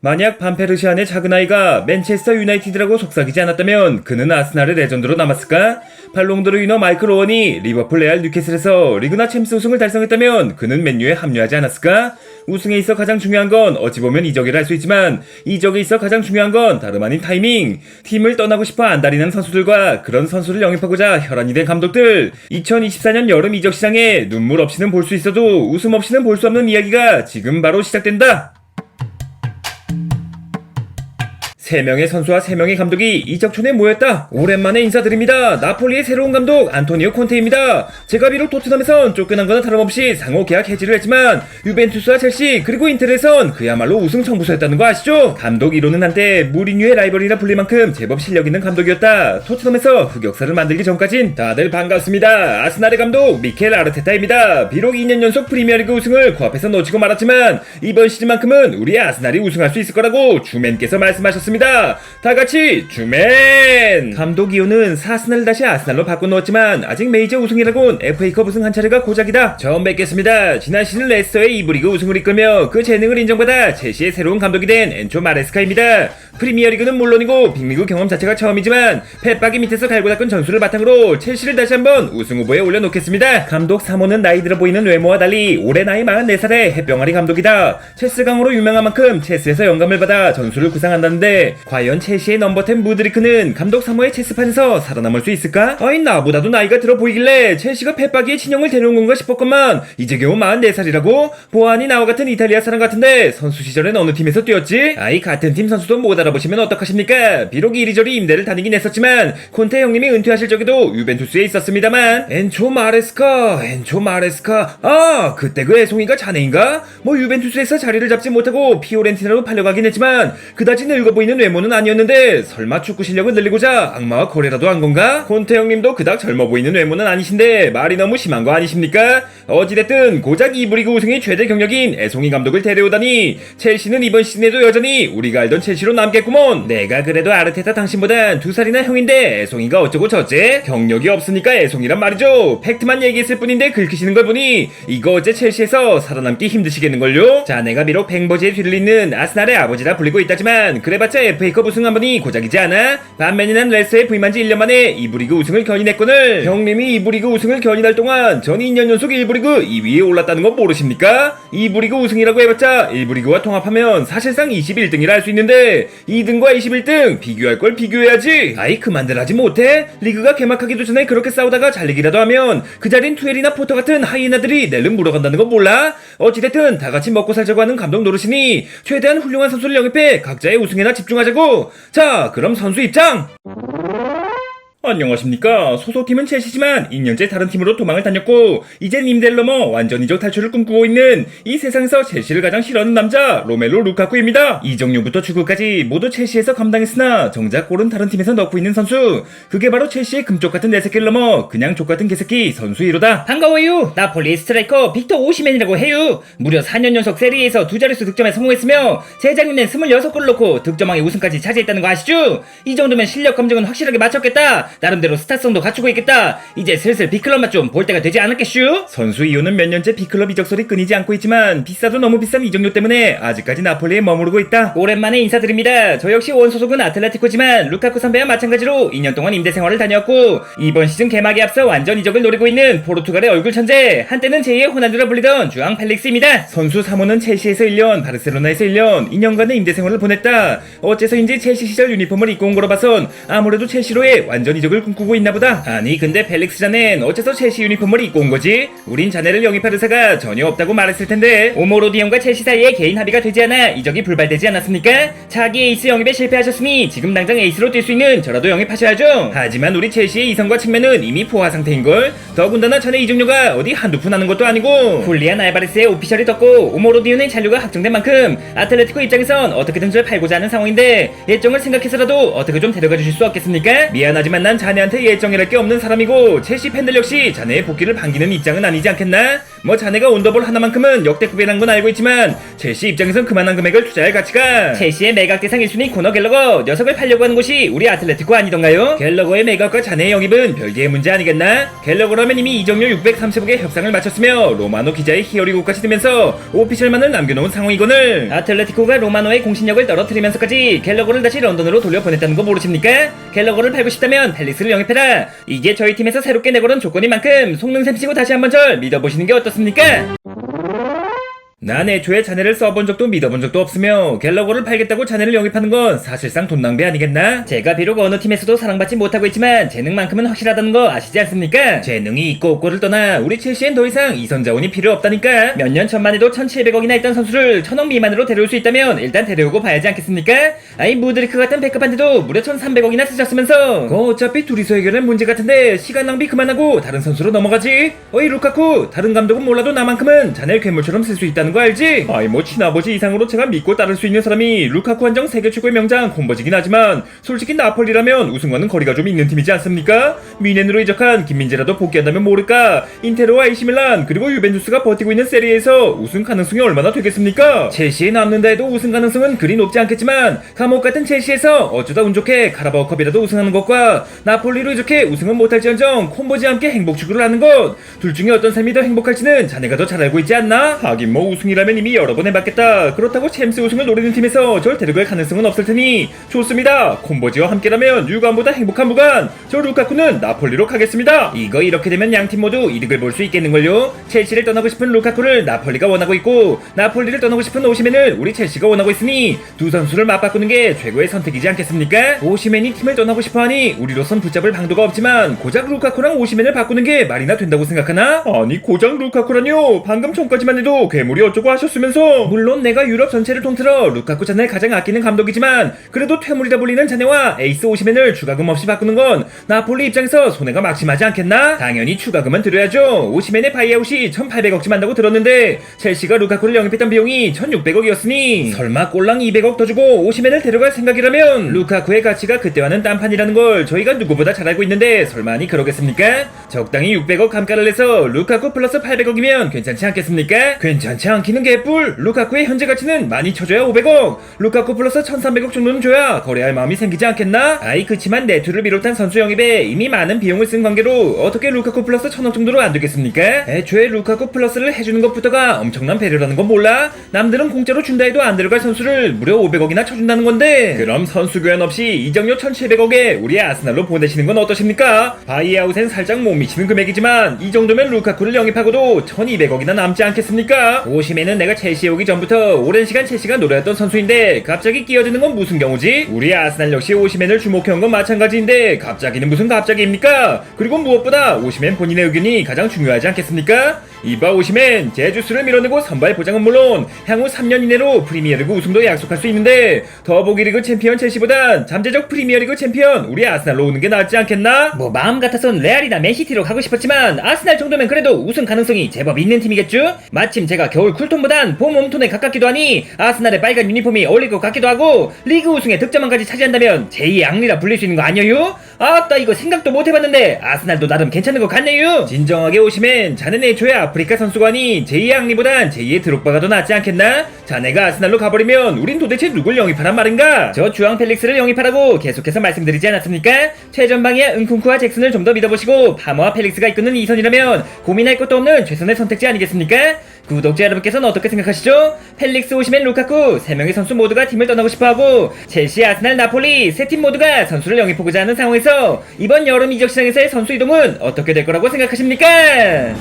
만약 반페르시안의 작은 아이가 맨체스터 유나이티드라고 속삭이지 않았다면 그는 아스날의 레전드로 남았을까? 발롱도르 위너 마이클 오원이 리버풀 레알 뉴캐슬에서 리그나 챔스 우승을 달성했다면 그는 맨유에 합류하지 않았을까? 우승에 있어 가장 중요한 건 어찌 보면 이적이라 할 수 있지만 이적에 있어 가장 중요한 건 다름 아닌 타이밍. 팀을 떠나고 싶어 안달이는 선수들과 그런 선수를 영입하고자 혈안이 된 감독들. 2024년 여름 이적 시장에 눈물 없이는 볼 수 있어도 웃음 없이는 볼 수 없는 이야기가 지금 바로 시작된다. 세명의 선수와 세명의 감독이 이적촌에 모였다. 오랜만에 인사드립니다. 나폴리의 새로운 감독 안토니오 콘테입니다. 제가 비록 토트넘에선 쫓겨난 거나 다름없이 상호 계약 해지를 했지만 유벤투스와 첼시 그리고 인텔에선 그야말로 우승 청부서였다는 거 아시죠? 감독 이론은 한때 무리뉴의 라이벌이라 불릴 만큼 제법 실력 있는 감독이었다. 토트넘에서 흑역사를 만들기 전까진 다들 반갑습니다. 아스날의 감독 미켈 아르테타입니다. 비록 2년 연속 프리미어리그 우승을 코앞에서 놓치고 말았지만 이번 시즌만큼은 우리 아스날이 우승할 수 있을 거라고 주맨께서 말씀하셨습니다. 다 같이 주맨! 감독 이호는 사스날 다시 아스날로 바꿔놓았지만 아직 메이저 우승이라곤 FA컵 우승 한 차례가 고작이다. 처음 뵙겠습니다. 지난 시즌 레스터의 이브리그 우승을 이끌며 그 재능을 인정받아 첼시의 새로운 감독이 된 엔초 마레스카입니다. 프리미어리그는 물론이고 빅리그 경험 자체가 처음이지만 펫박이 밑에서 갈고 닦은 전술을 바탕으로 첼시를 다시 한번 우승 후보에 올려놓겠습니다. 감독 3호는 나이 들어 보이는 외모와 달리 올해 나이 44살의 햇병아리 감독이다. 체스 강으로 유명한 만큼 체스에서 영감을 받아 전술을 구상한다는데 과연 첼시의 넘버10 무드리크는 감독 3호의 체스판에서 살아남을 수 있을까? 아이 나보다도 나이가 들어 보이길래 첼시가 펫박이의 친형을 데려온 건가 싶었건만 이제 겨우 44살이라고? 보안이 나와 같은 이탈리아 사람 같은데 선수 시절엔 어느 팀에서 뛰었지? 아이 같은 팀 선수도 못 알아보시면 어떡하십니까? 비록 이리저리 임대를 다니긴 했었지만 콘테 형님이 은퇴하실 적에도 유벤투스에 있었습니다만 엔초 마레스카 엔초 마레스카 아 그때 그 애송이가 자네인가? 뭐 유벤투스에서 자리를 잡지 못하고 피오렌티나로 팔려가긴 했지만 그다지 늙어 보이는 외모는 아니었는데 설마 축구 실력을 늘리고자 악마와 거래라도 한 건가? 콘테 형님도 그닥 젊어 보이는 외모는 아니신데 말이 너무 심한 거 아니십니까? 어찌됐든 고작 이브리그 우승의 최대 경력인 애송이 감독을 데려오다니 첼시는 이번 시즌에도 여전히 우리가 알던 첼시로 남겠구먼 내가 그래도 아르테타 당신보단 두 살이나 형인데 애송이가 어쩌고 저째 경력이 없으니까 애송이란 말이죠 팩트만 얘기했을 뿐인데 긁히시는 걸 보니 이거 어째 첼시에서 살아남기 힘드시겠는걸요? 자 내가 비록 뱅버지의 뒤를 잇는 아스날의 아버지라 불리고 있다지만 그래봤자 FA컵 우승 한 번이 고작이지 않아? 반면에 난 레스에 부임한 지 1년 만에 이브리그 우승을 견인했거늘 형님이 이브리그 우승을 견인할 동안 전 2년 연속 1부 리그 2위에 올랐다는 건 모르십니까? 2부 리그 우승이라고 해봤자 1부 리그와 통합하면 사실상 21등이라 할 수 있는데 2등과 21등 비교할 걸 비교해야지 아이 그만들 하지 못해? 리그가 개막하기도 전에 그렇게 싸우다가 잘리기라도 하면 그 자린 투엘이나 포터 같은 하이에나들이 낼름 물어간다는 거 몰라? 어찌됐든 다 같이 먹고 살자고 하는 감독 노릇이니 최대한 훌륭한 선수를 영입해 각자의 우승에나 집중 하자고. 자 그럼 선수 입장 안녕하십니까. 소속팀은 첼시지만 2년째 다른 팀으로 도망을 다녔고 이젠 임대를 넘어 완전 이적 탈출을 꿈꾸고 있는 이 세상에서 첼시를 가장 싫어하는 남자 로멜로 루카쿠입니다. 이적료부터 출구까지 모두 첼시에서 감당했으나 정작 골은 다른 팀에서 넣고 있는 선수. 그게 바로 첼시의 금쪽 같은 내새끼를 넘어 그냥 족 같은 개새끼 선수 1호다. 반가워요. 나폴리 스트라이커 빅터 오시맨이라고 해요. 무려 4년 연속 세리에서 두 자릿수 득점에 성공했으며 재작년엔 26골을 넣고 득점왕의 우승까지 차지했다는 거 아시죠? 이 정도면 실력 검증은 확실하게 마쳤겠다. 나름대로 스타성도 갖추고 있겠다. 이제 슬슬 빅클럽 맛 좀 볼 때가 되지 않았겠슈? 선수 이호는 몇 년째 B클럽 이적설이 끊이지 않고 있지만 비싸도 너무 비싼 이적료 때문에 아직까지 나폴리에 머무르고 있다. 오랜만에 인사드립니다. 저 역시 원 소속은 아틀레티코지만 루카쿠 선배와 마찬가지로 2년 동안 임대 생활을 다녔고 이번 시즌 개막에 앞서 완전 이적을 노리고 있는 포르투갈의 얼굴 천재 한때는 제2의 호날두라 불리던 주앙 펠릭스입니다. 선수 3호는 첼시에서 1년, 바르셀로나에서 1년, 2년간의 임대 생활을 보냈다. 어째서인지 첼시 시절 유니폼을 입고 온 거로 봐선 아무래도 첼시로의 완전 이적을 꿈꾸고 있나 보다. 아니 근데 펠릭스 자넨 어째서 첼시 유니폼을 입고 온 거지? 우린 자네를 영입할 의사가 전혀 없다고 말했을 텐데. 오모로디언과 첼시 사이에 개인 합의가 되지 않아 이적이 불발되지 않았습니까? 자기 에이스 영입에 실패하셨으니 지금 당장 에이스로 뛸 수 있는 저라도 영입하셔야죠. 하지만 우리 첼시의 이성과 측면은 이미 포화 상태인걸. 더군다나 전에 이적료가 어디 한두 푼 하는 것도 아니고. 훌리안 알바레스의 오피셜이 떴고 오모로디온의 잔류가 확정된 만큼 아틀레티코 입장에선 어떻게든 절 팔고자 하는 상황인데 예정을 생각해서라도 어떻게 좀 데려가 주실 수 없겠습니까? 미안하지만 난 자네한테 예정이랄 게 없는 사람이고 첼시 팬들 역시 자네의 복귀를 반기는 입장은 아니지 않겠나? 뭐 자네가 온더볼 하나만큼은 역대급이라는 건 알고 있지만 첼시 입장에선 그만한 금액을 투자할 가치가 첼시의 매각 대상 1순위 코너 갤러거 녀석을 팔려고 하는 곳이 우리 아틀레티코 아니던가요? 갤러거의 매각과 자네의 영입은 별개의 문제 아니겠나? 갤러거라면 이미 이적료 630억의 협상을 마쳤으며 로마노 기자의 히어리고까지 뜨면서 오피셜만을 남겨놓은 상황이거늘 아틀레티코가 로마노의 공신력을 떨어뜨리면서까지 갤러거를 다시 런던으로 돌려보냈다는 거 모르십니까? 갤러거를 팔고 싶다면 펠릭스를 영입해라. 이게 저희 팀에서 새롭게 내걸은 조건인 만큼 속는 셈 치고 다시 한번 절 믿어보시는 게 어떻습니까? 난 애초에 자네를 써본 적도 믿어본 적도 없으며 갤러거를 팔겠다고 자네를 영입하는 건 사실상 돈 낭비 아니겠나? 제가 비록 어느 팀에서도 사랑받지 못하고 있지만 재능만큼은 확실하다는 거 아시지 않습니까? 재능이 있고 없고를 떠나 우리 첼시엔 더 이상 이선 자원이 필요 없다니까 몇 년 전만 해도 1700억이나 있던 선수를 1000억 미만으로 데려올 수 있다면 일단 데려오고 봐야지 않겠습니까? 아이 무드리크 같은 백업한테도 무려 1300억이나 쓰셨으면서 그거 어차피 둘이서 해결할 문제 같은데 시간 낭비 그만하고 다른 선수로 넘어가지 어이 루카쿠 다른 감독은 몰라도 나만큼은 자네 괴물처럼 쓸 수 있다는 거 알지? 아이 뭐 친아버지 이상으로 제가 믿고 따를 수 있는 사람이 루카쿠 한정 세계 최고의 명장 콤버지긴 하지만 솔직히 나폴리라면 우승과는 거리가 좀 있는 팀이지 않습니까? 미넨으로 이적한 김민재라도 복귀한다면 모를까 인테르와 에이시밀란 그리고 유벤투스가 버티고 있는 세리에서 우승 가능성이 얼마나 되겠습니까? 첼시에 남는다 해도 우승 가능성은 그리 높지 않겠지만 감옥 같은 첼시에서 어쩌다 운 좋게 카라바오컵이라도 우승하는 것과 나폴리로 이렇게 우승은 못할지언정 콤보지와 함께 행복 추구를 하는 것 둘 중에 어떤 삶이 더 행복할지는 자네가 더 잘 알고 있지 않나? 하긴 뭐 우승 이라면 이미 여러 번 해봤겠다 그렇다고 챔스 우승을 노리는 팀에서 절 데려갈 가능성은 없을 테니 좋습니다 콤보지와 함께라면 유관보다 행복한 무관 저 루카쿠는 나폴리로 가겠습니다 이거 이렇게 되면 양 팀 모두 이득을 볼 수 있겠는걸요 첼시를 떠나고 싶은 루카쿠를 나폴리가 원하고 있고 나폴리를 떠나고 싶은 오시멘을 우리 첼시가 원하고 있으니 두 선수를 맞바꾸는 게 최고의 선택이지 않겠습니까? 오시멘이 팀을 떠나고 싶어하니 우리로선 붙잡을 방도가 없지만 고작 루카쿠랑 오시멘을 바꾸는 게 말이나 된다고 생각하나? 아니 고작 루카쿠라뇨 방금 전까지만 해도 괴물이 어쩌고 하셨으면서 물론 내가 유럽 전체를 통틀어 루카쿠 자네를 가장 아끼는 감독이지만 그래도 퇴물이다 불리는 자네와 에이스 오시멘을 추가금 없이 바꾸는 건 나폴리 입장에서 손해가 막심하지 않겠나? 당연히 추가금은 드려야죠 오시멘의 바이아웃이 1800억쯤 한다고 들었는데 첼시가 루카쿠를 영입했던 비용이 1600억이었으니 설마 꼴랑 200억 더 주고 오시멘을 데려갈 생각이라면 루카쿠의 가치가 그때와는 딴판이라는 걸 저희가 누구보다 잘 알고 있는데 설마니 그러겠습니까? 적당히 600억 감가를 내서 루카쿠 플러스 800억이면 괜찮지 않겠습니까? 괜찮지 않 기는 개뿔 루카쿠의 현재 가치는 많이 쳐줘야 500억 루카쿠 플러스 1300억 정도는 줘야 거래할 마음이 생기지 않겠나? 아이 그치만 네투를 비롯한 선수 영입에 이미 많은 비용을 쓴 관계로 어떻게 루카쿠 플러스 1000억 정도로 안 되겠습니까? 애초에 루카쿠 플러스를 해주는 것부터가 엄청난 배려라는 건 몰라? 남들은 공짜로 준다 해도 안 들어갈 선수를 무려 500억이나 쳐준다는 건데 그럼 선수 교환 없이 이적료 1700억에 우리 아스날로 보내시는 건 어떠십니까? 바이아웃엔 살짝 못 미치는 금액이지만 이 정도면 루카쿠를 영입하고도 1200억이나 남지 않겠습니까? 오시면은 내가 첼시에 오기 전부터 오랜 시간 첼시가 노려왔던 선수인데 갑자기 끼어드는 건 무슨 경우지? 우리 아스날 역시 오시맨을 주목해온 건 마찬가지인데 갑자기는 무슨 갑자기입니까? 그리고 무엇보다 오시맨 본인의 의견이 가장 중요하지 않겠습니까? 이바 오시맨 제주스를 밀어내고 선발 보장은 물론 향후 3년 이내로 프리미어리그 우승도 약속할 수 있는데 더보기 리그 챔피언 첼시보단 잠재적 프리미어리그 챔피언 우리 아스날로 오는 게 낫지 않겠나? 뭐 마음 같아선 레알이나 맨시티로 가고 싶었지만 아스날 정도면 그래도 우승 가능성이 제법 있는 팀이겠죠? 마침 제가 겨울 쿨톤보단 봄 웜톤에 가깝기도 하니 아스날의 빨간 유니폼이 어울릴 것 같기도 하고 리그 우승에 득점왕까지 차지한다면 제2의 앙리라 불릴 수 있는 거 아니에요? 아따 이거 생각도 못 해봤는데 아스날도 나름 괜찮은 것 같네요 진정하게 오시면 자넨 애초에 아프리카 선수관이 제2의 앙리보단 제2의 드록바가 더 낫지 않겠나? 자네가 아스날로 가버리면 우린 도대체 누굴 영입하란 말인가? 저 주앙 펠릭스를 영입하라고 계속해서 말씀드리지 않았습니까? 최전방에 은쿵쿠와 잭슨을 좀 더 믿어보시고 파머와 펠릭스가 이끄는 이선이라면 고민할 것도 없는 최선의 선택지 아니겠습니까? 구독자 여러분께서는 어떻게 생각하시죠? 펠릭스 오시면 루카쿠 세 명의 선수 모두가 팀을 떠나고 싶어하고 첼시, 아스날, 나폴리 세 팀 모두가 선수를 영입하고자 하는 상황에서 이번 여름 이적 시장에서의 선수 이동은 어떻게 될 거라고 생각하십니까?